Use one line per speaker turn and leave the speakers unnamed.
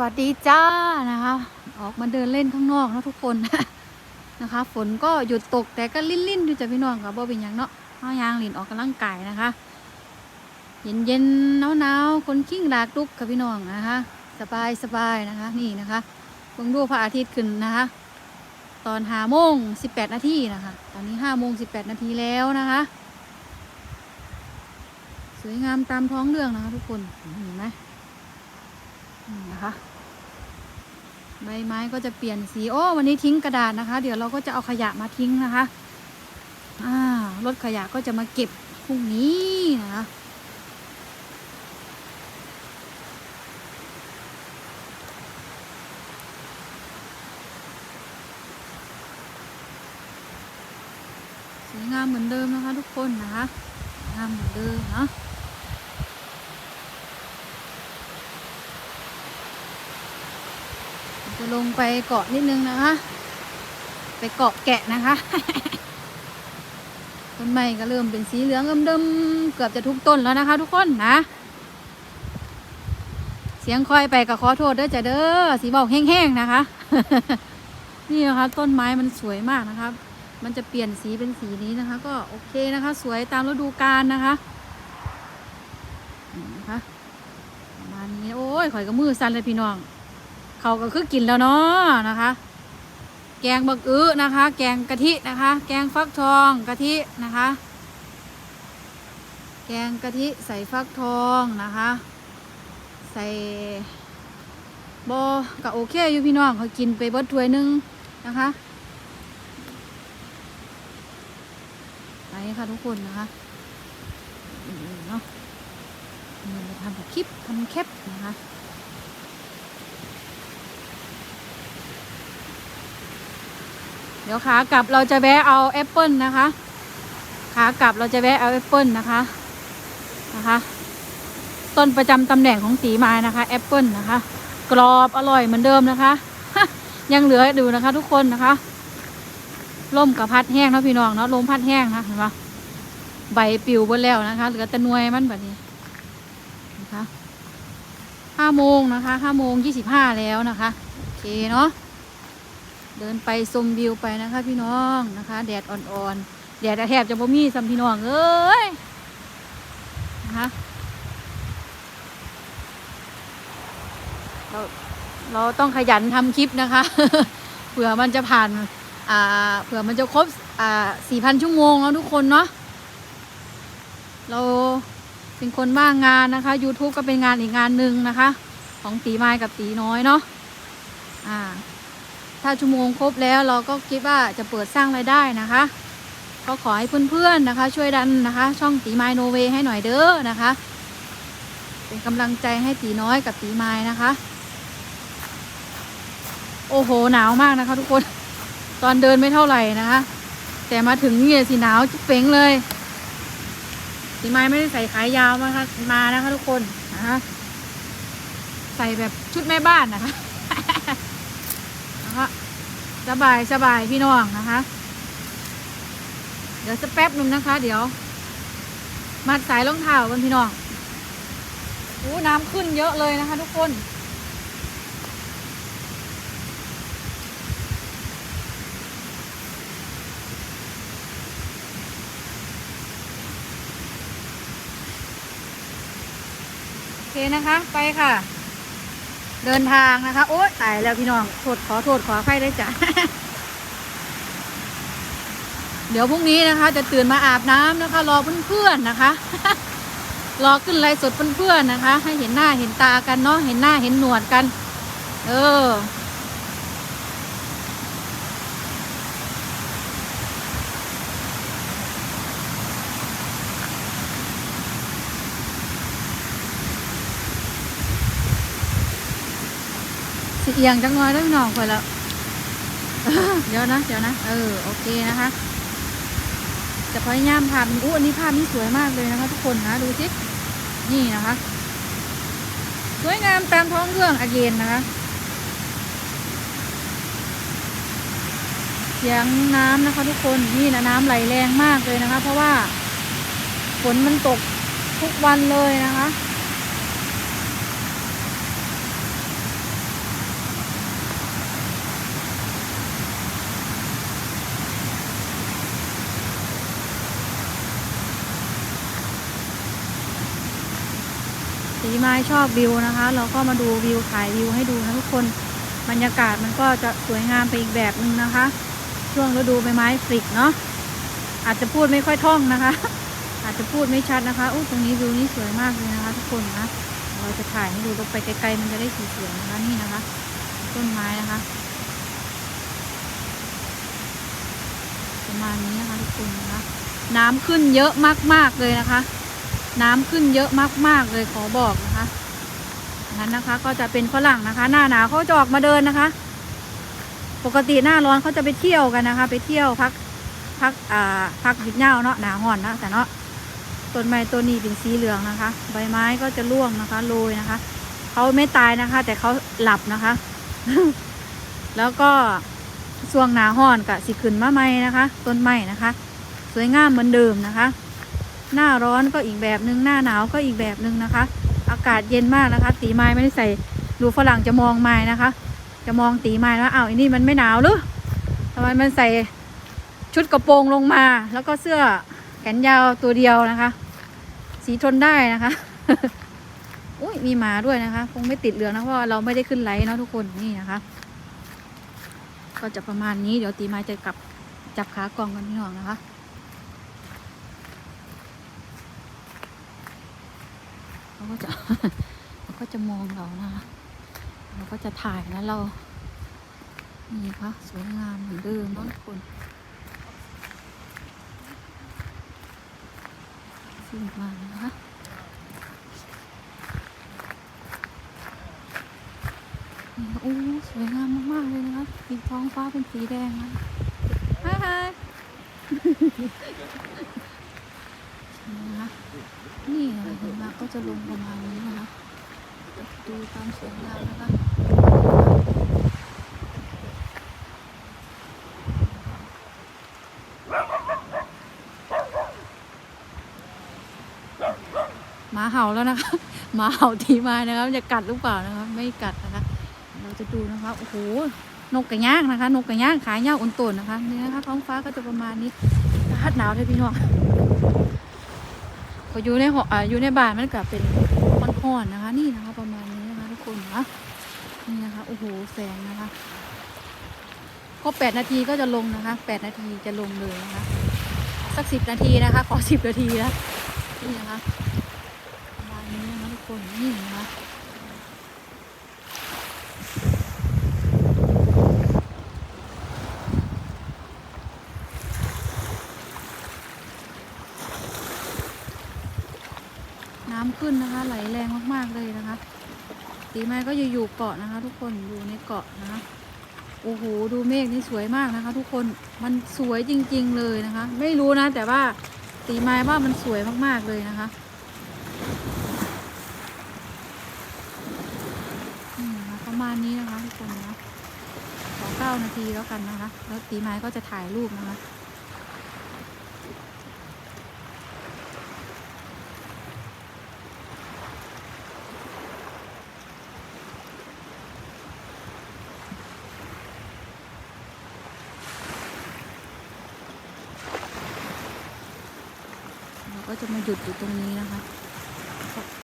วัสดีจ้านะคะ ออกมาเดินเล่นข้างนอกนะทุกคนนะคะ ฝนก็หยุดตกแต่ก็ลิ่นลิ่นๆอยู่จ้ะพี่น้องค่ะบ่เป็นหยังเนาะเอายางหลินออกกำลังกายนะคะ เย็นเย็นหนาวหนาวๆคนขิ้งดากดุกค่ะพี่น้องนะคะ สบายสบายนะคะ นี่นะคะเพิ่งดูพระอาทิตย์ขึ้นนะคะ ตอนห้าโมงสิบแปดนาทีนะคะ ตอนนี้ห้าโมงสิบแปดนาทีแล้วนะคะ สวยงามตามท้องเรื่องนะคะ ทุกคนเห็นไหมนะคะ ใบไม้ก็จะเปลี่ยนสีโอ้วันนี้ทิ้งกระดาษนะคะ เดี๋ยวเราก็จะเอาขยะมาทิ้งนะคะอ่ารถขยะก็จะมาเก็บพรุ่งนี้นะคะสวยงามเหมือนเดิมนะคะทุกคนนะคะงามเหมือนเดิมเนาะ จะลงไปเกาะนิดนึงนะคะ ไปเกาะแกะนะคะ ต้นไม้ก็เริ่มเป็นสีเหลืองเอิ่มๆเกือบจะทุกต้นแล้วนะคะ ทุกคนนะ เสียงคอยไปก็ขอโทษเด้อจ้ะเด้อสีบอกแห้งๆนะคะ นี่นะคะ ต้นไม้มันสวยมากนะครับ มันจะเปลี่ยนสีเป็นสีนี้นะคะ ก็โอเคนะคะ สวยตามฤดูกาลนะคะนี่นะคะประมาณนี้โอ้ยข่อยก็มือสั่นเลยพี่น้อง เขาก็คือกินแล้วเนาะนะคะ แกงบักอื้อนะคะ แกงกะทินะคะ แกงฟักทองกะทินะคะ แกงกะทิใส่ฟักทองนะคะ ใส่บอก็โอเคอยู่พี่น้องเขากินไปเบิดถ้วยนึงนะคะไปค่ะทุกคนนะคะเนาะเดี๋ยวเราทำแบบคลิปทำแคปนะคะ เดี๋ยวขากลับเราจะแวะเอาแอปเปิลนะคะ ขากลับเราจะแวะเอาแอปเปิลนะคะนะคะ ต้นประจำตำแหน่งของตีไม้นะคะแอปเปิลนะคะ กรอบอร่อยเหมือนเดิมนะคะ ยังเหลืออยู่นะคะ ทุกคนนะคะล่มกับพัดแห้งเนาะพี่น้องเนาะลมพัดแห้งนะเห็นปะใบปิวหมดแล้วนะคะ เหลือแต่นวยมันแบบนี้นะคะห้าโมงนะคะห้าโมงยี่สิบห้าแล้วนะคะ โอเคเนาะ เดินไปชมวิวไปนะคะ พี่น้องนะคะ แดดอ่อนๆแดดแทบจะบ่มีสัมพี่น้องเอ้ยนะคะเราเราต้องขยันทำคลิปนะคะ เผื่อมันจะผ่านอ่าเผื่อมันจะครบอ่าสี่พันชั่วโมงแล้วทุกคนเนาะเราเป็นคนว่างงานนะคะ YouTube ก็เป็นงานอีกงานหนึ่งนะคะ ของตีไม้กับตีน้อยเนาะอ่า ถ้าชั่วโมงครบแล้วเราก็คิดว่าจะเปิดสร้างรายได้นะคะก็ขอให้เพื่อนๆนะคะ ช่วยดันนะคะ ช่องตีไม้โนเวให้หน่อยเด้อนะคะ เป็นกำลังใจให้ตีน้อยกับตีไม้นะคะ โอ้โหหนาวมากนะคะ ทุกคนตอนเดินไม่เท่าไหร่นะคะ แต่มาถึงเนี่ยสิหนาวจิ๊บเป่งเลยตีไม้ไม่ได้ใส่ขายาวมาค่ะมานะคะ ทุกคนนะคะใส่แบบชุดแม่บ้านนะคะ สบายสบายพี่น้องนะคะ เดี๋ยวสักแป๊บหนึ่งนะคะ เดี๋ยว มัดสายรองเท้ากันพี่น้องโอ้น้ำขึ้นเยอะเลยนะคะ ทุกคนโอเคนะคะ ไปค่ะ เดินทางนะคะ โอ๊ยตายแล้วพี่น้องโทษขอโทษขออภัยได้จ้ะเดี๋ยวพรุ่งนี้นะคะ จะตื่นมาอาบน้ำนะคะ รอเพื่อนๆนะคะ รอขึ้นไลฟ์สดเพื่อนๆนะคะ ให้เห็นหน้าเห็นตากันเนาะเห็นหน้าเห็นหนวดกัน เออ สิเอียงจังน้อยด้วยพี่น้องคอยแล้วเดี๋ยวนะเดี๋ยวนะ เออ โอเคนะคะ จะพยายามภาพอู้อันนี้ภาพนี้สวยมากเลยนะคะ ทุกคนนะ ดูสินี่นะคะ สวยงามตามท้องเรื่องอเกนนะคะ เสียงน้ำนะคะ ทุกคนนี่นะน้ำไหลแรงมากเลยนะคะ เพราะว่าฝนมันตกทุกวันเลยนะคะ ไม้ชอบวิวนะคะ เราก็มาดูวิวถ่ายวิวให้ดูนะทุกคนบรรยากาศมันก็จะสวยงามไปอีกแบบหนึ่งนะคะ ช่วงฤดูใบไม้ผลิเนาะอาจจะพูดไม่ค่อยท่องนะคะ อาจจะพูดไม่ชัดนะคะอู้ตรงนี้วิวนี้สวยมากเลยนะคะ ทุกคนนะเราจะถ่ายให้ดูลงไปไกลๆมันจะได้สีสวยนะคะนี่นะคะ ต้นไม้นะคะประมาณนี้นะคะทุกคนนะคะ น้ำขึ้นเยอะมากๆเลยนะคะ น้ำขึ้นเยอะมาก ๆ เลยขอบอกนะคะนั้นนะคะ ก็จะเป็นฝรั่งนะคะ หน้าหนาวเขาจะออกมาเดินนะคะ ปกติหน้าร้อนเขาจะไปเที่ยวกันนะคะ ไปเที่ยวพักพักอ่าพักหยุดเหย้าเนาะหนาห่อนนะแต่เนาะต้นไม้ต้นนี้เป็นสีเหลืองนะคะ ใบไม้ก็จะร่วงนะคะโรยนะคะเขาไม่ตายนะคะ แต่เขาหลับนะคะ แล้วก็ช่วงหนาห่อนกับสิขึ้นมาใหม่นะคะ ต้นไม้นะคะ สวยงามเหมือนเดิมนะคะ หน้าร้อนก็อีกแบบหนึ่งหน้าหนาวก็อีกแบบหนึ่งนะคะ อากาศเย็นมากนะคะ ตีไม้ไม่ได้ใส่ดูฝรั่งจะมองไม้นะคะ จะมองตีไม้ว่าอ้าวอันนี้มันไม่หนาวหรือทำไมมันใส่ชุดกระโปรงลงมา แล้วก็เสื้อแขนยาวตัวเดียวนะคะ สีทนได้นะคะอุ้ยมีหมาด้วยนะคะ คงไม่ติดเหลืองนะเพราะเราไม่ได้ขึ้นไลท์เนาะทุกคนนี่นะคะ ก็จะประมาณนี้เดี๋ยวตีไม้จะกลับจับขากองกันพี่น้องนะคะ เขา ก็จะเขาก็จะมองเรานะคะเราก็จะถ่ายนะเรานี่ค่ะสวยงามเหมือนเดิมนาะทุกคนสิ่งมานะคะนี่โอ้สวยงามมากๆเลยนะคะสีท้องฟ้าเป็นสีแดงนะฮายฮาย นี่อะไรเห็นมาก็จะลงประมาณนี้นะคะดูความสวยงามนะคะหมาเห่าแล้วนะคะหมาเห่าทีมานะคะมันจะกัดหรือเปล่านะคะไม่กัดนะคะ เราจะดูนะคะโอ้โหนกกระย่างนะคะ นกกระย่างขายย่าอุ่นตุนนะคะนี่นะคะท้องฟ้าก็จะประมาณนี้ฮัดหนาวเลยพี่น้อง พออยู่ในหออ่าอยู่ในบ้านมันก็เป็นค่อนๆนะคะ นี่นะคะ ประมาณนี้นะคะทุกคนนะนี่นะคะโอ้โหแสงนะคะก็แปดนาทีก็จะลงนะคะแปดนาทีจะลงเลยนะคะสักสิบนาทีนะคะ ขอสิบนาทีนะนี่นะคะประมาณนี้นะคะทุกคนนี่นะคะำขึ้นนะคะ ไหลแรงมากๆเลยนะคะ ตีไม้ก็อยู่อยู่เกาะนะคะ ทุกคนอยู่ในเกาะนะคะโอ้โหดูเมฆนี่สวยมากนะคะ ทุกคนมันสวยจริง ๆเลยนะคะ ไม่รู้นะ แต่ว่าตีไม้ว่ามันสวยมากๆเลยนะคะนี่นะคะประมาณนี้นะคะทุกคนนะขอเก้านาทีแล้วกันนะคะ แล้วตีไม้ก็จะถ่ายรูปนะคะ จะมาหยุดอยู่ตรงนี้นะคะ